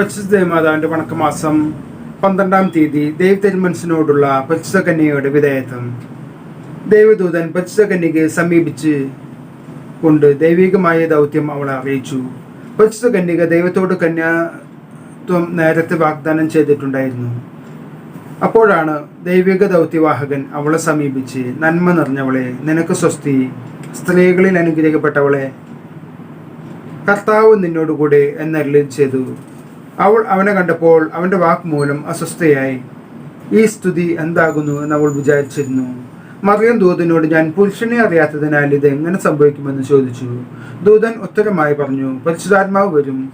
പരിശുദ്ധ മാതാവിന്റെ വണക്കമാസം പന്ത്രണ്ടാം തീയതി ദൈവ തിരുമനസിനോടുള്ള കന്യകയുടെ വിധേയത്വം. ദൈവദൂതൻ പരിശുദ്ധ സമീപിച്ച് കൊണ്ട് ദൈവികമായ ദൗത്യം അവളെ അറിയിച്ചു. പരിശുദ്ധ കന്യക ദൈവത്തോട് കന്യാത്വം നേരത്തെ വാഗ്ദാനം ചെയ്തിട്ടുണ്ടായിരുന്നു. അപ്പോഴാണ് ദൈവിക ദൗത്യവാഹകൻ അവളെ സമീപിച്ച് നന്മ നിറഞ്ഞവളെ നിനക്ക് സ്വസ്തി സ്ത്രീകളിൽ അനുഗ്രഹിക്കപ്പെട്ടവളെ കർത്താവ് നിന്നോടുകൂടെ എന്നരളി ചെയ്തു. അവൾ അവനെ കണ്ടപ്പോൾ അവന്റെ വാക്മൂലം അസ്വസ്ഥയായി ഈ സ്തുതി എന്താകുന്നു? എന്ന് അവൾ വിചാരിച്ചിരുന്നു. മറിയം ദൂതനോട് ഞാൻ പുരുഷനെ അറിയാത്തതിനാൽ ഇത് എങ്ങനെ സംഭവിക്കുമെന്ന് ചോദിച്ചു. ദൂതൻ ഉത്തരമായി പറഞ്ഞു പരിശുദ്ധാത്മാവ് വരും.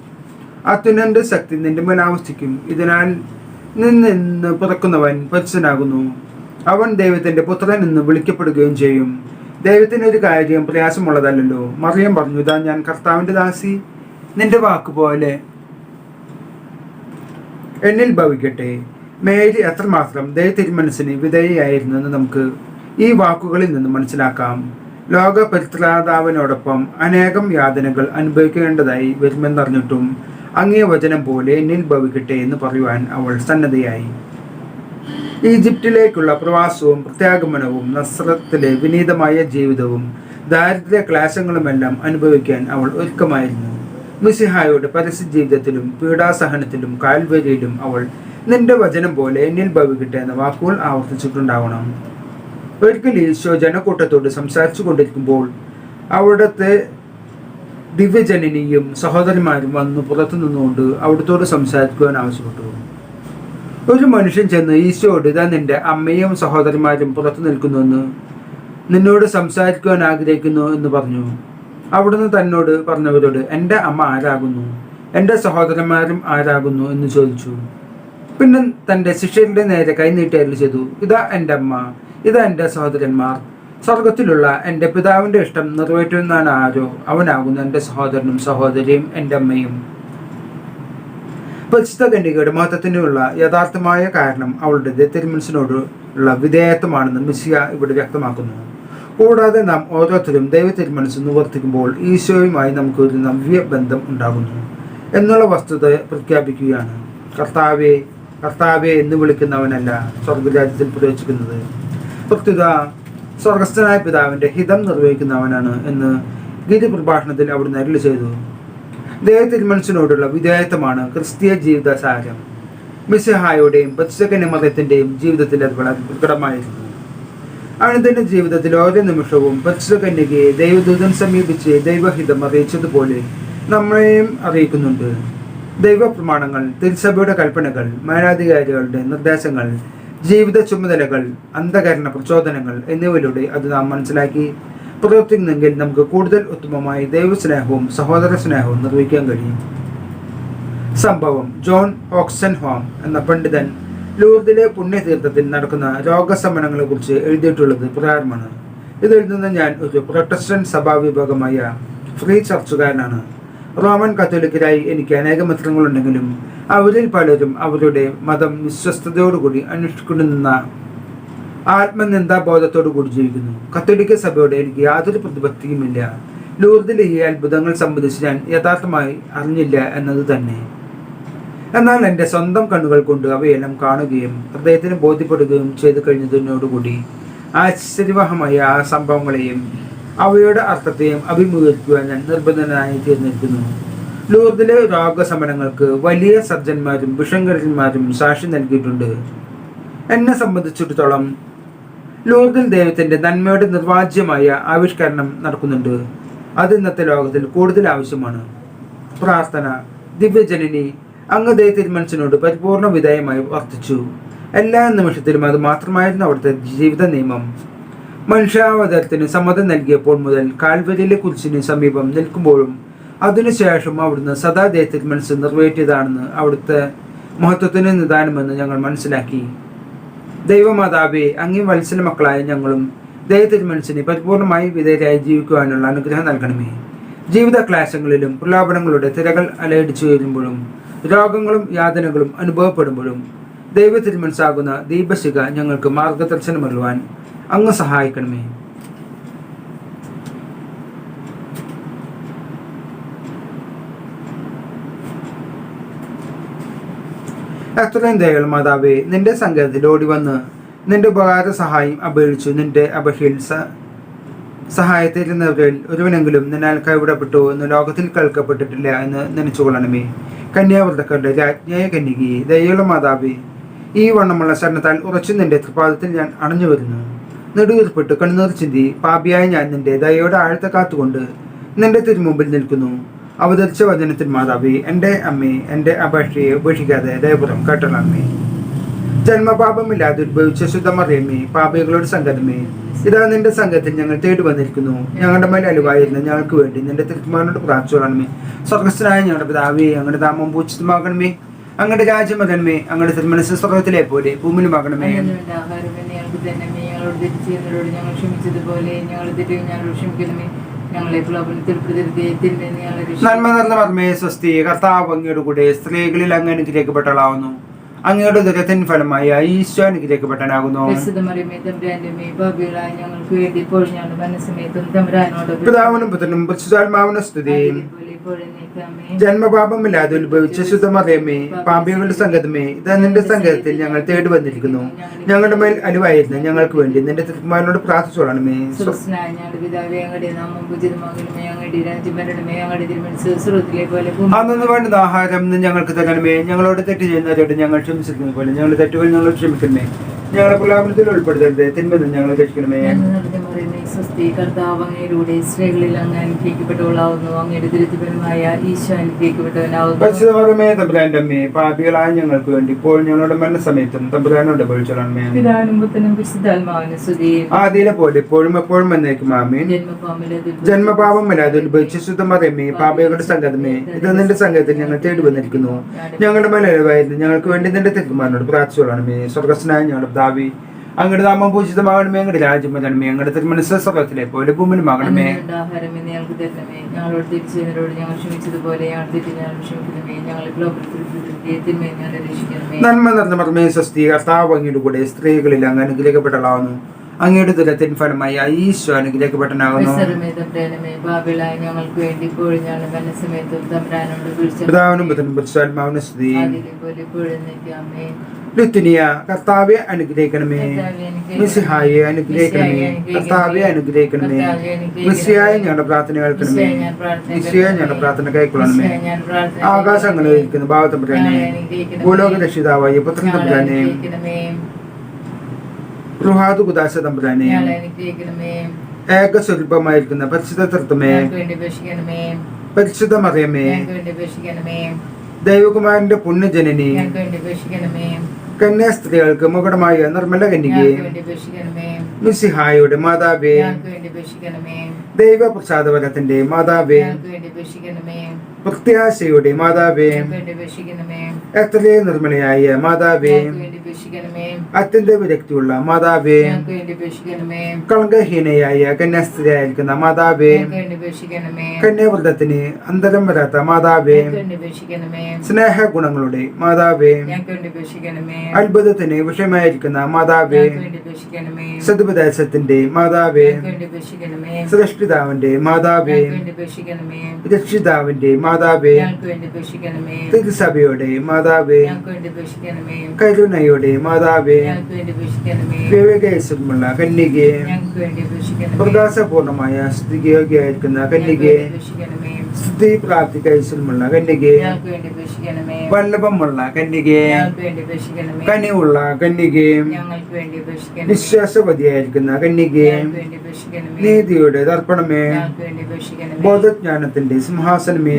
അത്യുനന്റെ ശക്തി നിന്റെ മേൽ ആവസ്ഥിക്കും ഇതിനാൽ നിന്ന് പിറക്കുന്നവൻ പരിശുദ്ധനാകുന്നു. അവൻ ദൈവത്തിന്റെ പുത്രൻ എന്ന് വിളിക്കപ്പെടുകയും ചെയ്യും. ദൈവത്തിന് ഒരു കാര്യം പ്രയാസമുള്ളതല്ലല്ലോ. മറിയം പറഞ്ഞു ഇതാ ഞാൻ കർത്താവിന്റെ ദാസി. നിന്റെ വാക്ക് പോലെ എന്നിൽ ഭവിക്കട്ടെ. മേരി എത്രമാത്രം ദയ വിധേയയായിരുന്നു എന്ന് നമുക്ക് ഈ വാക്കുകളിൽ നിന്ന് മനസ്സിലാക്കാം. ലോക പരിത്രാതാവിനോടൊപ്പം അനേകം യാതനകൾ അനുഭവിക്കേണ്ടതായി വരുമെന്നറിഞ്ഞിട്ടും അങ്ങേ വചനം പോലെ എന്നിൽ ഭവിക്കട്ടെ എന്ന് പറയുവാൻ അവൾ സന്നദ്ധയായി. ഈജിപ്തിലേക്കുള്ള പ്രവാസവും പ്രത്യാഗമനവും നസ്രത്തിലെ വിനീതമായ ജീവിതവും ദാരിദ്ര്യ ക്ലാശങ്ങളുമെല്ലാം അനുഭവിക്കാൻ അവൾ ഒരുക്കമായിരുന്നു. മിസിഹായുടെ പരസ്യ ജീവിതത്തിലും പീഡാസഹനത്തിലും കാൽവരിയിലും അവൾ നിന്റെ വചനം പോലെ എന്നിൽ ഭവിക്കട്ടെ എന്ന വാക്കുകൾ ആവർത്തിച്ചിട്ടുണ്ടാവണം. ഒരിക്കൽ ഈശോ ജനക്കൂട്ടത്തോട് സംസാരിച്ചു കൊണ്ടിരിക്കുമ്പോൾ അവിടുത്തെ ദിവ്യജനനിയും സഹോദരന്മാരും വന്നു പുറത്തു നിന്നുകൊണ്ട് അവിടുത്തോട് സംസാരിക്കുവാൻ ആവശ്യപ്പെട്ടു. ഒരു മനുഷ്യൻ ചെന്ന് ഈശോയോട് ഇതാ നിന്റെ അമ്മയും സഹോദരന്മാരും പുറത്തു നിൽക്കുന്നുവെന്ന് നിന്നോട് സംസാരിക്കുവാൻ ആഗ്രഹിക്കുന്നു എന്ന് പറഞ്ഞു. അവിടുന്ന് തന്നോട് പറഞ്ഞവരോട് എന്റെ അമ്മ ആരാകുന്നു? എന്റെ സഹോദരന്മാരും ആരാകുന്നു? എന്ന് ചോദിച്ചു. പിന്നെ തന്റെ ശിഷ്യരുടെ നേരെ കൈനീട്ടി ചെയ്തു ഇതാ എന്റെ അമ്മ ഇതാ എന്റെ സഹോദരന്മാർ. സ്വർഗത്തിലുള്ള എന്റെ പിതാവിന്റെ ഇഷ്ടം നിറവേറ്റുന്നതാണ് ആരോ? അവനാകുന്നു എന്റെ സഹോദരനും സഹോദരിയും എന്റെ അമ്മയും. പരിശുദ്ധ കന്യകയുടെ മഹത്വത്തിനുള്ള യഥാർത്ഥമായ കാരണം അവളുടെ തിരുമനസിനോടുള്ള വിധേയത്വമാണെന്ന് മിസിയ ഇവിടെ വ്യക്തമാക്കുന്നു. കൂടാതെ നാം ഓരോരുത്തരും ദൈവ തിരുമനസ് വർത്തിക്കുമ്പോൾ ഈശോയുമായി നമുക്ക് ഒരു നവ്യ ബന്ധം ഉണ്ടാകുന്നു എന്നുള്ള വസ്തുത പ്രഖ്യാപിക്കുകയാണ്. കർത്താവെ കർത്താവെ എന്ന് വിളിക്കുന്നവനല്ല സ്വർഗരാജ്യത്തിൽ പ്രവേശിക്കുന്നത്. പ്രത്യുത സ്വർഗസ്ഥനായ പിതാവിന്റെ ഹിതം നിർവഹിക്കുന്നവനാണ് എന്ന് ഗീതി പ്രഭാഷണത്തിൽ അവിടുന്ന് അരുളി ചെയ്തു. ദൈവത്തിരുമനസിനോടുള്ള വിധേയത്വമാണ് ക്രിസ്തീയ ജീവിത സാരം മിസിഹായുടെയും പച്ചക്കന്യ ജീവിതത്തിൽ അത് വളരെ പ്രകടമായിരുന്നു. അവനത്തിന്റെ ജീവിതത്തിൽ ഓരോ നിമിഷവും പച്ചകന്യകയെ ദൈവദൂതൻ സമീപിച്ച് ദൈവഹിതം അറിയിച്ചതുപോലെ നമ്മളെയും അറിയിക്കുന്നുണ്ട്. ദൈവപ്രമാണങ്ങൾ തിരുസഭയുടെ കൽപ്പനകൾ മേലാധികാരികളുടെ നിർദ്ദേശങ്ങൾ ജീവിത ചുമതലകൾ അന്ധകരണ പ്രചോദനങ്ങൾ എന്നിവയിലൂടെ അത് നാം മനസ്സിലാക്കി. പ്രവർത്തിക്കുന്നെങ്കിൽ നമുക്ക് കൂടുതൽ ഉത്തമമായി ദൈവസ്നേഹവും സഹോദര സ്നേഹവും നിർവഹിക്കാൻ കഴിയും. സംഭവം ജോൺ ഓക്സൻ ഹോം എന്ന പണ്ഡിതൻ ലൂർദിലെ പുണ്യതീർത്ഥത്തിൽ നടക്കുന്ന രോഗസമനങ്ങളെ കുറിച്ച് എഴുതിയിട്ടുള്ളത് പ്രകാരമാണ് ഇത് എഴുതുന്ന ഞാൻ ഒരു പ്രൊട്ടസ്റ്റന്റ് സഭാവിഭാഗമായ ഫ്രീ ചർച്ചുകാരനാണ്. റോമൻ കത്തോലിക്കരായി എനിക്ക് അനേകം മിത്രങ്ങളുണ്ടെങ്കിലും അവരിൽ പലരും അവരുടെ മതം വിശ്വസ്തയോടുകൂടി അനുഷ്ഠിക്കുന്ന ആത്മനിന്ദാബോധത്തോടു കൂടി ജീവിക്കുന്നു. കത്തോലിക്ക സഭയോട് എനിക്ക് യാതൊരു പ്രതിപത്തിയുമില്ല. ലൂർദിലെ ഈ അത്ഭുതങ്ങൾ സംബന്ധിച്ച് ഞാൻ യഥാർത്ഥമായി അറിഞ്ഞില്ല എന്നത് തന്നെ. എന്നാൽ എന്റെ സ്വന്തം കണ്ണുകൾ കൊണ്ട് അവയെല്ലാം കാണുകയും ഹൃദയത്തിന് ബോധ്യപ്പെടുകയും ചെയ്തു കഴിഞ്ഞതിനോടുകൂടി ആശ്ചര്യവഹമായ ആ സംഭവങ്ങളെയും അവയുടെ അർത്ഥത്തെയും അഭിമുഖീകരിക്കുവാൻ ഞാൻ നിർബന്ധനായി തീർന്നിരിക്കുന്നു. ലൂർദിലെ രോഗശമനങ്ങൾക്ക് വലിയ സർജന്മാരും വിഷങ്കരന്മാരും സാക്ഷി നൽകിയിട്ടുണ്ട്. എന്നെ സംബന്ധിച്ചിടത്തോളം ലൂർദിൽ ദൈവത്തിന്റെ നന്മയുടെ നിർവാജ്യമായ ആവിഷ്കരണം നടക്കുന്നുണ്ട്. അത് ഇന്നത്തെ ലോകത്തിൽ കൂടുതൽ ആവശ്യമാണ്. പ്രാർത്ഥന ദിവ്യജനനി അങ്ങ് ദൈവ തിരുമനസിനോട് പരിപൂർണ വിധേയമായി വർത്തിച്ചു എല്ലാ നിമിഷത്തിലും അത് മാത്രമായിരുന്നു അവിടുത്തെ ജീവിത നിയമം. മനുഷ്യാവതാരത്തിന് സമ്മതം നൽകിയപ്പോൾ മുതൽ കാൽവരിയിലെ കുരിശിന് സമീപം നിൽക്കുമ്പോഴും അതിനുശേഷം അവിടുന്ന് സദാ ദൈവ മനസ്സ് നിറവേറ്റിയതാണെന്ന് അവിടുത്തെ മഹത്വത്തിന് നിദാനമെന്ന് ഞങ്ങൾ മനസ്സിലാക്കി. ദൈവമാതാവെ അങ്ങേ വത്സല മക്കളായ ഞങ്ങളും ദൈവത്തിൽ മനസ്സിനെ പരിപൂർണമായി വിധേയരായി ജീവിക്കുവാനുള്ള അനുഗ്രഹം നൽകണമേ. ജീവിത ക്ലാസങ്ങളിലും പ്രലാപനങ്ങളുടെ തിരകൾ അലയടിച്ചു വരുമ്പോഴും രോഗങ്ങളും യാതനകളും അനുഭവപ്പെടുമ്പോഴും ദൈവത്തിൽ മനസ്സാകുന്ന ദീപശിക ഞങ്ങൾക്ക് മാർഗദർശനമരുവാൻ അങ്ങ് സഹായിക്കണമേ. എത്രയും ദയകൾ മാതാവേ നിന്റെ സങ്കേതത്തിൽ ഓടി വന്ന് നിന്റെ ഉപകാര സഹായം അപേക്ഷിച്ചു നിന്റെ അപേക്ഷയിൽ സ- സഹായത്തിരുന്നവരിൽ ഒരുവനെങ്കിലും നിന്നാൽ കൈവിടപ്പെട്ടു എന്ന് ലോകത്തിൽ കേൾക്കപ്പെട്ടിട്ടില്ല എന്ന് നനച്ചുകൊള്ളണമേ. കന്യാവൃതക്കാരുടെ രാജ്ഞായ കന്യകി ദയുള്ള മാതാവി ഈ വണ്ണമുള്ള ശരണത്താൽ ഉറച്ചു നിന്റെ തൃപാദത്തിൽ ഞാൻ അണഞ്ഞു വരുന്നു നെടുവീർപ്പെട്ട് കണ്ണുനീർ ചിന്തി പാപിയായ ഞാൻ നിന്റെ ദയയുടെ ആഴത്തെ കാത്തുകൊണ്ട് നിന്റെ തിരുമുമ്പിൽ നിൽക്കുന്നു. അവതരിച്ച വചനത്തിൽ മാതാവി എന്റെ അമ്മേ എന്റെ അപേക്ഷയെ ഉപേക്ഷിക്കാതെ ദയപുറം കേട്ടണമേ. ജന്മപാപമില്ലാതെ ഉത്ഭവിച്ച ശുദ്ധമറിയമ്മേ പാപികളുടെ സംഗതമേ. ഇതാ നിന്റെ സംഘത്തിൽ ഞങ്ങൾ തേടി വന്നിരിക്കുന്നു. ഞങ്ങളുടെ മേൽ അലുവായിരുന്ന ഞങ്ങൾക്ക് വേണ്ടി നിന്റെ തിരുമാനോട് പ്രാർത്ഥിച്ചോളണമേ സ്വർഗസ്ഥനായ ഞങ്ങളുടെ പിതാവേ ഞങ്ങളുടെ നാമം പൂച്ചിതമാകണമേ അങ്ങടെ രാജ്യം അങ്ങടെ അങ്ങയുടെ തിരുമനസ് സ്വർഗത്തിലെ പോലെ ഭൂമിയിലുമാകണമേ. ഞങ്ങളോട് ഞങ്ങൾ ക്ഷമിച്ചതുപോലെ ഞങ്ങൾ ഞങ്ങളോട് ക്ഷമിക്കണമേ. നന്മ നിറഞ്ഞ സ്വസ്തി കർത്താവ് അങ്ങയുടെ കൂടെ സ്ത്രീകളിൽ അങ്ങ് അനുഗ്രഹിക്കപ്പെട്ടളാവുന്നു അങ്ങയുടെ ദുരത്തിൻ ഫലമായി ഈശോ അനുഗ്രഹിക്കപ്പെട്ടനാകുന്നു പിതാവിനും പുത്രനും പരിശുദ്ധാത്മാവിനും സ്തുതി. ജന്മപാപമില്ലാതെ ഉത്ഭവിച്ച ശുദ്ധമറിയമ്മേ പാപികളുടെ സംഗതമേ ഇതാ നിന്റെ സംഗതത്തിൽ ഞങ്ങൾ തേടി വന്നിരിക്കുന്നു. ഞങ്ങളുടെ മേൽ അലുവായിരുന്നു ഞങ്ങൾക്ക് വേണ്ടി നിന്റെ തിരുമാനോട് പ്രാർത്ഥിച്ചോളണമേ. അന്നു വേണ്ടുന്ന ആഹാരം ഞങ്ങൾക്ക് തരണമേ. ഞങ്ങളോട് തെറ്റ് ചെയ്യുന്നവരോട് ഞങ്ങൾ ക്ഷമിച്ചിരിക്കുന്ന പോലെ ഞങ്ങളുടെ തെറ്റുകൾ ഞങ്ങൾ ക്ഷമിക്കണമേ. ഞങ്ങളെ പ്രലാപനത്തിൽ ഉൾപ്പെടുത്തരുത്. തിന്മ ഞങ്ങൾ രക്ഷിക്കണമേ മറിയമേ, സ്വസ്തി കർത്താവ് അങ്ങയിലൂടെ സ്ത്രീകളിൽ അങ്ങ് അനുഗ്രഹിക്കപ്പെട്ടവളാവുന്നു. അങ്ങയുടെ ദുരിതപരമായ ഈശോ അനുഗ്രഹിക്കപ്പെട്ടവനാവുന്നു. പാപികളായ ഞങ്ങൾക്ക് വേണ്ടി ഇപ്പോൾ ഞങ്ങളുടെ മരണസമയത്തും തമ്പുരാനോട് ആദ്യയിലെ പോലെ എപ്പോഴും എപ്പോഴും എന്നേക്കും ആമീൻ. ജന്മപാപം വരാതെ ഉത്ഭവിച്ച ശുദ്ധമറിയമ്മേ പാപയുടെ സംഗതമേ ഇത് നിന്റെ സംഘത്തിൽ ഞങ്ങൾ തേടി വന്നിരിക്കുന്നു. ഞങ്ങളുടെ മലയാളമായിരുന്നു ഞങ്ങൾക്ക് വേണ്ടി നിന്റെ തെക്കുമാരനോട് പ്രാർത്ഥിച്ചോളണമേ സ്വർഗസ്നായ ഞങ്ങളുടെ പിതാവി അങ്ങയുടെ നാമം പൂജിതമാകണമേ അങ്ങയുടെ രാജ്യം വരണമേ അങ്ങയുടെ തിരുമനസ് സ്വർഗത്തിലെ പോലെ ഭൂമിയിലുമാകണമേ ആഹാരം എന്ന് ഞങ്ങൾക്ക് തരണമേ. ഞങ്ങളോട് തിരിച്ചതിനോട് ഞങ്ങൾ ക്ഷമിച്ചതുപോലെ ഞങ്ങൾ തെറ്റി ഞങ്ങൾ ക്ഷമിക്കണമേ. ഞങ്ങളെ പ്രലോഭനത്തിൽ തിന്മയെ ഞങ്ങളെ രക്ഷിക്കണമേ. നന്മ നിറഞ്ഞ മർമ്മേ സ്വസ്തി കർത്താവ് അങ്ങയുടെ കൂടെ സ്ത്രീകളിൽ അങ്ങ് അനുഗ്രഹിക്കപ്പെട്ടളാവുന്നു അങ്ങയുടെ ദുരത്തിൻ ഫലമായി ഈശോ അനുഗ്രഹിക്കപ്പെട്ടനാകുന്നു ഞങ്ങൾക്ക് വേണ്ടി പിതാവിനും പുത്രനും പരിശുദ്ധാത്മാവിനും സ്തുതി. ലുത്തിനിയ കർത്താവെ അനുഗ്രഹിക്കണമേ. മിസിഹായെ അനുഗ്രഹിക്കണമേ. കർത്താവെ അനുഗ്രഹിക്കണമേ. മിസിയായ ഞങ്ങളുടെ പ്രാർത്ഥന കേൾക്കണമേ. മിസിയായ ഞങ്ങളുടെ പ്രാർത്ഥന കൈക്കൊള്ളണമേ ആകാശങ്ങളിൽ ഇരിക്കുന്ന ഭാവത്തമ്പുരാനെ ഭൂലോക രക്ഷിതാവായ പുത്രൻ തമ്പുരാനെ. റുഹാദു കുദാശ തമ്പുരാനെ ഏകസ്വരൂപമായിരിക്കുന്ന പരിശുദ്ധ തൃത്വമേ പരിശുദ്ധ മറിയമേ ദൈവകുമാരന്റെ പുണ്യജനനി കന്യാ സ്ത്രീകൾക്ക് മുകടമായ നിർമ്മല കന്യകയെ മിസിഹായുടെ മാതാവേ ദൈവ പ്രസാദവരത്തിന്റെ മാതാവേ പ്രത്യാശയുടെ മാതാവേ എത്രയും നിർമ്മലയായ മാതാവേ അത്യന്ത വിരക്തിയുള്ള മാതാവേ കളങ്കഹീനയായ കന്യാസ്ത്രീയായിരിക്കുന്ന മാതാവേ കന്യാവൃതത്തിന് അന്തരം വരാത്ത മാതാവേ സ്നേഹ ഗുണങ്ങളുടെ മാതാവേ അത്ഭുതത്തിന് വിഷയമായിരിക്കുന്ന മാതാവേ സതുപദേശത്തിന്റെ മാതാവേ സൃഷ്ടിതാവിന്റെ മാതാവേ രക്ഷിതാവിന്റെ മാതാവേ തിരുസഭയുടെ മാതാവേ കരുണയുടെ മാതാവേ വിവേകേശ്വരമുള്ള കന്യകെ പ്രകാശപൂർണമായ സ്തുതിയോഗ്യായിരിക്കുന്ന കന്യകെ സ്തുതി പ്രാപ്തിക്ക് ഐശ്വര്യമുള്ള കന്യകയെ വല്ലഭമുള്ള കന്യകെ കനിവുള്ള കന്യകെ ഞങ്ങൾക്ക് വേണ്ടി നീതിയുടെ ദർപ്പണമേ അപേക്ഷിക്കണമേ ബോധജ്ഞാനത്തിന്റെ സിംഹാസനമേ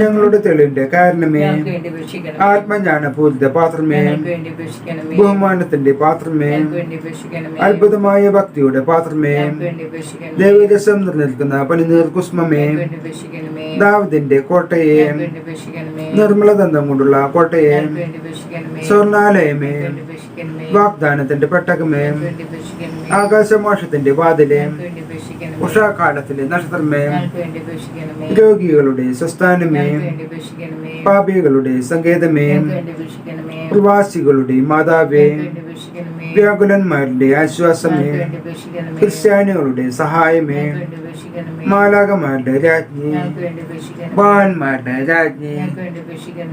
ഞങ്ങളുടെ തെളിവിന്റെ കാരണമേ ആത്മജ്ഞാന പൂരിത പാത്രമേ ബഹുമാനത്തിന്റെ പാത്രമേ അത്ഭുതമായ ഭക്തിയുടെ പാത്രമേ ദൈവരസം നിലനിൽക്കുന്ന പനിനീർ കുസ്മമേ ദാവിദിന്റെ കോട്ടയെ നിർമ്മല ദന്തം കൊണ്ടുള്ള കോട്ടയെ സ്വർണാലയമേ വാഗ്ദാനത്തിന്റെ പെട്ടകമേ ആകാശമോഷത്തിന്റെ വാതിലെ ഉഷാകാലത്തിലെ നക്ഷത്രമേ രോഗികളുടെ സ്വസ്ഥാനമേ പാപികളുടെ സങ്കേതമേ പ്രവാസികളുടെ മാതാവേ വ്യാകുലന്മാരുടെ ആശ്വാസമേ ക്രിസ്ത്യാനികളുടെ സഹായമേ മാലാകമാരുടെ രാജ്ഞി ബാന്മാരുടെ രാജ്ഞി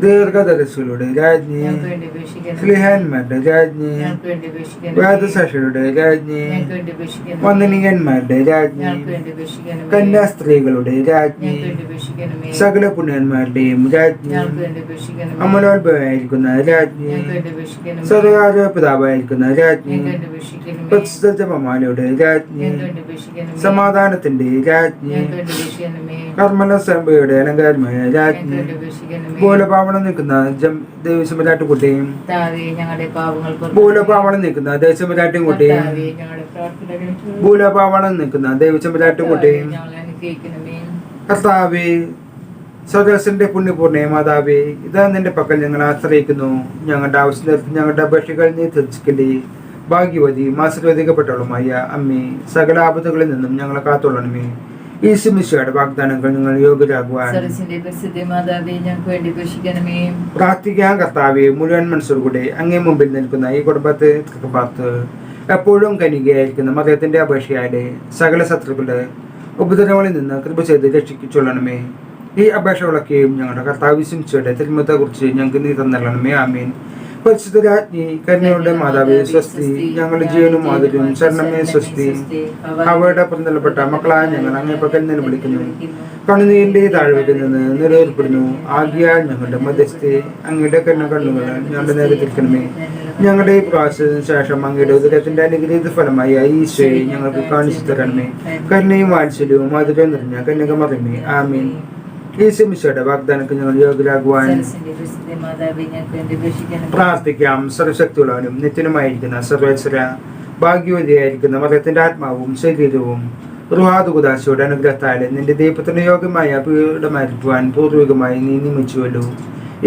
ദീർഘദർശികളുടെ രാജ്ഞി സ്ലിഹാന്മാരുടെ രാജ്ഞി വേദസാക്ഷികളുടെ രാജ്ഞി വന്ദനീയന്മാരുടെ രാജ്ഞി കന്യാസ്ത്രീകളുടെ രാജ്ഞി സകല പുണ്യന്മാരുടെയും രാജ്ഞി അമലോത്ഭവമായിരിക്കുന്ന രാജ്ഞി സർവകാര്യ പിതാവായിരിക്കുന്ന രാജ്ഞി പരിശുദ്ധ ജപമാലയുടെ രാജ്ഞി സമാധാനത്തിന്റെ രാജ്ഞി ഞങ്ങൾക്ക് കർമ്മലസംബയുടെ അലങ്കാരമായ രാജ്ഞി. ഭൂലപാവണം നിൽക്കുന്ന ദേവസ്വരാട്ടുകുട്ടിയും പൊറുക്കണമേ. നിൽക്കുന്ന ദേവസ്വരാട്ടുകുട്ടിയും കേൾക്കണമേ. നിൽക്കുന്ന ദേവസ്വരാട്ടുകുട്ടിയും കർത്താവേ, സ്വദേശന്റെ പുണ്യപൂർണ മാതാവേ ഇതാ നിന്റെ പക്കൽ ഞങ്ങൾ ആശ്രയിക്കുന്നു. ഞങ്ങളുടെ ആവശ്യം ഞങ്ങളുടെ അപേക്ഷകൾ നീ തീർച്ചിക്കലേ ഭാഗ്യവതി ആശീർവദിക്കപ്പെട്ടവളുമായ അമ്മേ സകല ആപത്തുകളിൽ നിന്നും ഞങ്ങളെ കാത്തോളണമേ. ഈ സിമിഷയുടെ വാഗ്ദാനങ്ങൾ നിങ്ങൾ യോഗ്യരാകുവാൻ പ്രാർത്ഥിക്കാൻ കർത്താവെ മുഴുവൻ മനസ്സോടുകൂടെ അങ്ങേ മുമ്പിൽ നിൽക്കുന്ന ഈ കുടുംബത്തെ പാർത്ത് എപ്പോഴും കനികയായിരിക്കുന്ന മതത്തിന്റെ അപേക്ഷയായിട്ട് സകല ശത്രുക്കളുടെ ഉപദ്രവങ്ങളിൽ നിന്ന് കൃപ ചെയ്ത് രക്ഷിച്ചൊള്ളണമേ ഈ അപേക്ഷകളൊക്കെയും ഞങ്ങളുടെ കർത്താവ് വിശംസയുടെ തിരുമത്തെ കുറിച്ച് ഞങ്ങൾക്ക് നീ നൽകണമേ ആമീൻ. പരിശുദ്ധ രാജ്ഞി കരുണയുടെ മാതാവേ സ്വസ്തി ഞങ്ങളുടെ ജീവനും മാതിരും ശരണമേ സ്വസ്തി. അവയുടെ പുറന്തള്ളപ്പെട്ട മക്കളായ ഞങ്ങൾ അങ്ങേ പക്കൽ വിളിക്കുന്നു. കണ്ണുനീരിന്റെ താഴ്വരയിൽ നിന്ന് നിലനിൽപ്പെടുന്നു ആകിയാൽ ഞങ്ങളുടെ മധ്യസ്ഥെ അങ്ങയുടെ കണ്ണ കണ്ണുകൾ ഞങ്ങളുടെ നേരെ തിരിക്കണമേ ഞങ്ങളുടെ ഈ പ്രാവശ്യത്തിന് ശേഷം അങ്ങയുടെ ഉദരത്തിന്റെ അനുഗ്രഹീത ഫലമായ ഈശോയെ ഞങ്ങൾക്ക് കാണിച്ചു തരണമേ. കരുണയും വാത്സല്യവും മധുരം നിറഞ്ഞ കന്യകമറിമേ ആമീൻ. ഈശോയുടെ വാഗ്ദാനക്ക് ഞങ്ങൾ യോഗ്യരാകുവാൻ പ്രാർത്ഥിക്കാം. സർവശക്തിയുള്ളവനും നിത്യനുമായിരിക്കുന്ന സർവേശ്വര ഭാഗ്യവതിയായിരിക്കുന്ന മതത്തിന്റെ ആത്മാവും ശരീരവും റുഹാദുദാശയുടെ അനുഗ്രഹത്താലെ നിന്റെ ദൈവത്തിന് യോഗ്യമായ പീഠമായിരിക്കുവാൻ പൂർവികമായി നീ നിയമിച്ചുവല്ലോ.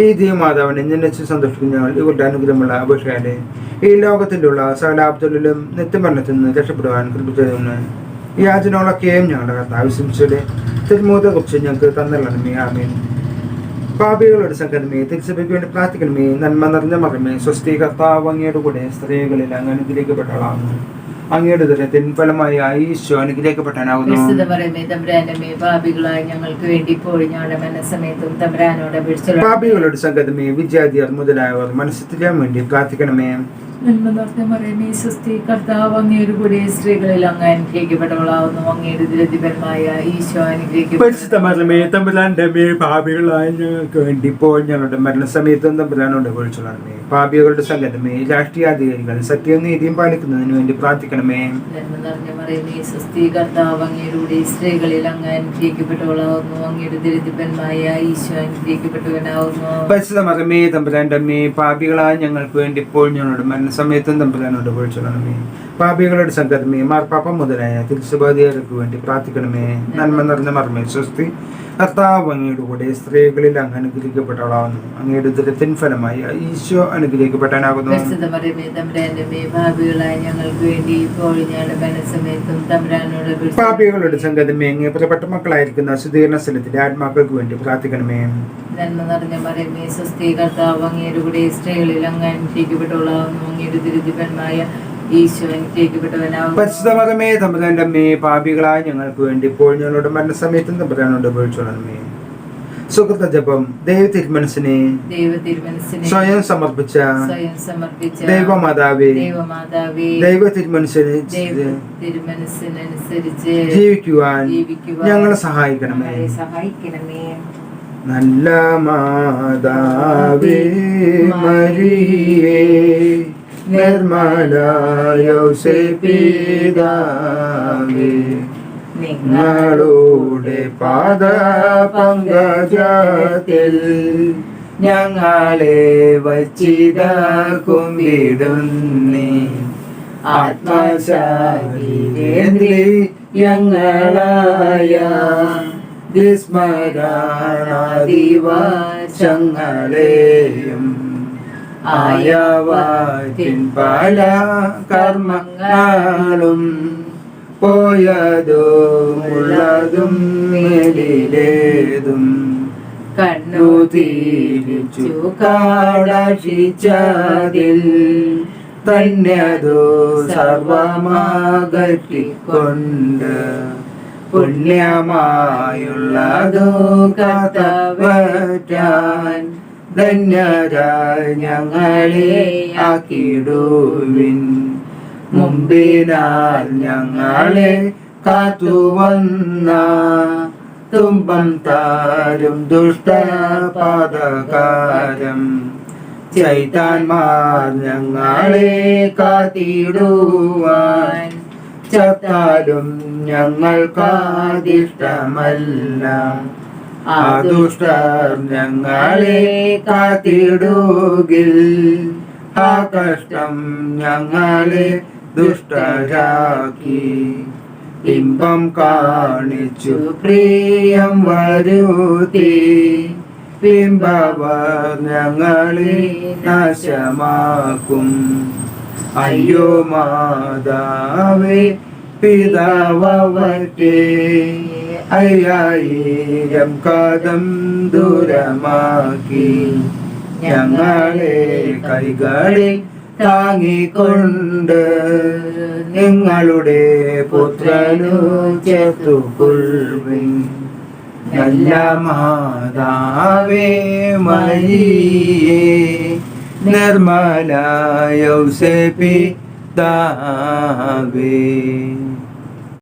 ഈ ദൈവമാതാവിനെ നിന്നച്ച് സന്തോഷിക്കുന്ന ഞങ്ങൾ ഇവരുടെ അനുഗ്രഹമുള്ള അപേക്ഷയാലെ ഈ ലോകത്തിലുള്ള ഉള്ള സകലാബ്ദങ്ങളിലും നിത്യമരണത്തിൽ നിന്ന് രക്ഷപ്പെടുവാൻ കൃപിച്ചതെന്ന് ഈ യാചനകളൊക്കെയും ഞങ്ങളുടെ കർത്താവ് തിരുമുഖത്തെ കുറിച്ച് ഞങ്ങൾക്ക് തന്നല്ലണമേ ആമീൻ. പാപികളുടെ സംഘടനയെ തിരിച്ചറിക്ക് വേണ്ടി പ്രാർത്ഥിക്കണമേ നന്മ നിറഞ്ഞ മകമേ സ്വസ്തി കർത്താവ് അങ്ങയുടെ കൂടെ സ്ത്രീകളിൽ അങ്ങ് അനുഗ്രഹിക്കപ്പെട്ടതാണ് അങ്ങയുടെ ദുരത്തിൻ ഫലമായി ഈശോ അനുഗ്രഹിക്കപ്പെട്ടാനാകുന്നു വിശുദ്ധ പറയുമേ തമ്പുരാനമേ പാപികളായ ഞങ്ങൾക്ക് വേണ്ടി ഇപ്പോൾ ഞങ്ങളുടെ മനസ്സമയത്തും തമ്പുരാനോട് അപേക്ഷിച്ചുള്ള പാപികളുടെ സംഘടനയെ വിദ്യാർത്ഥിയർ മുതലായവർ മനസ്സിലാൻ വേണ്ടി പ്രാർത്ഥിക്കണമേ. നന്മ നിറഞ്ഞ മറിയമേ സ്വസ്തി കർത്താവ് അങ്ങയുടെ കൂടെ സ്ത്രീകളിൽ അങ്ങ് അനുഗ്രഹിക്കപ്പെട്ടവളാവുന്നു. അങ്ങയുടെ ദുരതിപരമായ ഈശോ അനുഗ്രഹിക്കപ്പെട്ടു. പരിശുദ്ധ മരണമേ തമ്പുരാന്റെ മേ പാപികളായ ഞങ്ങൾക്ക് വേണ്ടി ഇപ്പോൾ ഞങ്ങളുടെ മരണസമയത്തും തമ്പുരാനോട് വിളിച്ചുള്ളണമേ പാപികളുടെ സംഘടനമേ രാഷ്ട്രീയാധികാരികൾ സത്യവും നീതിയും പാലിക്കുന്നതിന് വേണ്ടി പ്രാർത്ഥിക്കണമേ. നന്മ നിറഞ്ഞ മറിയമേ സ്വസ്തി കർത്താവ് അങ്ങയുടെ കൂടെ സ്ത്രീകളിൽ അങ്ങ് അനുഗ്രഹിക്കപ്പെട്ടവളാവുന്നു. അങ്ങയുടെ ദുരതിപരമായ ഈശോ അനുഗ്രഹിക്കപ്പെട്ടവനാവുന്നു. പരിശുദ്ധ മറമേ തമ്പുരാന്റെ അമ്മേ പാപികളായ ഞങ്ങൾക്ക് വേണ്ടി ഇപ്പോൾ ഞങ്ങളുടെ മരണസമയത്തും തമ്പുരാനോട് വിളിച്ചുള്ളണമേ പാപികളുടെ സംഘടനമേ മാർപ്പാപ്പം മുതലായ തിരുസഭാധികാർക്ക് വേണ്ടി പ്രാർത്ഥിക്കണമേ. നന്മ നിറഞ്ഞ മർമ്മേ സ്വസ്തി കർത്താവ് അങ്ങയുടെ കൂടെ സ്ത്രീകളിൽ അങ്ങ് അനുഗ്രഹിക്കപ്പെട്ടവളാവുന്നു അങ്ങയുടെ ദുരത്തിൻ ഫലമായി ഈശോ അനുഗ്രഹിക്കപ്പെട്ടാനാകുന്നു പാപികളുടെ സംഘടനമേ അങ്ങേ പ്രിയപ്പെട്ട മക്കളായിരിക്കുന്ന ശുദ്ധീകരണ സ്ഥലത്തിന്റെ ആത്മാക്കൾക്ക് വേണ്ടി പ്രാർത്ഥിക്കണമേ. നന്മ നിറഞ്ഞ മറിയമേ സ്വസ്തി കർത്താവ് അങ്ങയുടെ കൂടെ സ്ത്രീകളിൽ അങ്ങ് അനുഗ്രഹിക്കപ്പെട്ടവളാവുന്നു അങ്ങയുടെ ദുരിതപരമായ ഈശോ അനുഗ്രഹിക്കപ്പെട്ടവനാവുന്നു പരിശുദ്ധ മതമേ തമ്പുരാന്റെ അമ്മേ പാപികളായ ഞങ്ങൾക്ക് വേണ്ടി ഇപ്പോൾ ഞങ്ങളുടെ മരണസമയത്തും തമ്പുരാനോട് ഉപയോഗിച്ചോളമേ സുഹൃത്ത ജപം ദൈവ തിരുമനസിനെ സ്വയം സമർപ്പിച്ച ദൈവമാതാവേ ദൈവ തിരുമനസിനെ ദൈവ തിരുമനസ്സിനനുസരിച്ച് ജീവിക്കുവാൻ ജീവിക്കുവാൻ ഞങ്ങളെ സഹായിക്കണമേ. സഹായിക്കണമേ. നല്ല മാതാവേ മരിയേ നിർമ്മലയോസേപിതാവേ നിങ്ങളുടെ പാദ പങ്കജത്തിൽ ഞങ്ങളെ വച്ചിത കുമ്പിടുന്നേ ആത്മശാലിവേന്ദ്രി ഞങ്ങളായ വിസ്മരണാദിവശങ്ങളെയും ആയവാറ്റിൻ പല കർമ്മങ്ങളും പോയതും ഉള്ളതും മേലിലേതും കണ്ണു തിരിച്ചു കാടശിച്ചതിൽ തന്നെയതു സർവമാകറ്റിക്കൊണ്ട് പുണ്യമായുള്ളതു കത്തവറ്റാൻ ധന്യരായി ഞങ്ങളെ ആക്കിടുവിൻ. മുമ്പിനാൽ ഞങ്ങളെ കാത്തുവന്ന തുമ്പം താരും ദുഷ്ടപാതകാരം. ചൈതാന്മാർ ഞങ്ങളെ കാത്തിടുവാൻ. ചത്താലും ഞങ്ങൾക്കാദിഷ്ടമല്ല ആ ദുഷ്ടർ ഞങ്ങളെ കാത്തിടുകിൽ. ആ കഷ്ടം ഞങ്ങളെ ദുഷ്ടരാക്കി. ഇമ്പം കാണിച്ചു പ്രിയം വരുത്തി. ഞങ്ങളെ നാശമാക്കും. അയ്യോ മാതാവേ പിതാവട്ടെ അയ്യായിരം കാതം ദൂരമാക്കി ഞങ്ങളെ കൈകളിൽ താങ്ങിക്കൊണ്ട് നിങ്ങളുടെ പുത്രനു ചേർത്തുകൊള്ളുവിൻ നല്ല മാതാവേ മരിയേ നിർമ്മലായ യൗസേപ്പി ദാവേ